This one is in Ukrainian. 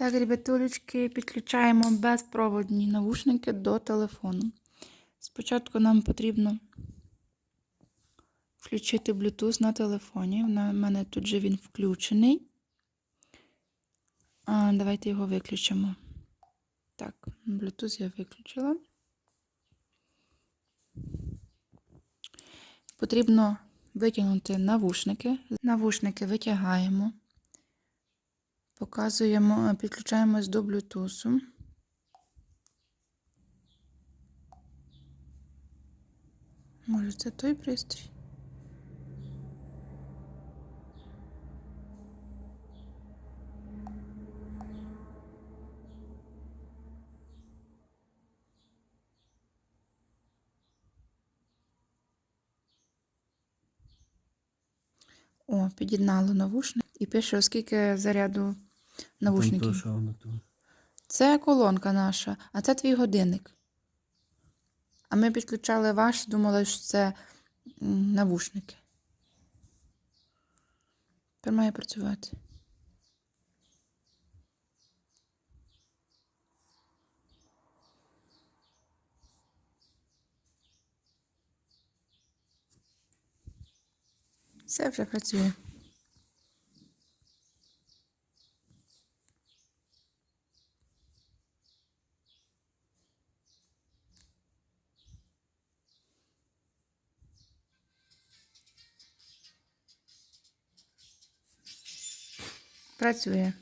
Так, ребятулечки, підключаємо безпроводні навушники до телефону. Спочатку нам потрібно включити Bluetooth на телефоні. У мене тут же він включений. А, давайте його виключимо. Так, Bluetooth я виключила. Потрібно витягнути навушники. Навушники витягаємо. Показуємо, підключаємось до Bluetooth. Може, це той пристрій? О, під'єднало навушник і пише, оскільки заряду навушників. Там то, що воно тут. Це колонка наша, а це твій годинник. А ми підключали ваш, думали, що це навушники. Тепер має працювати. Все вже працює. Працює.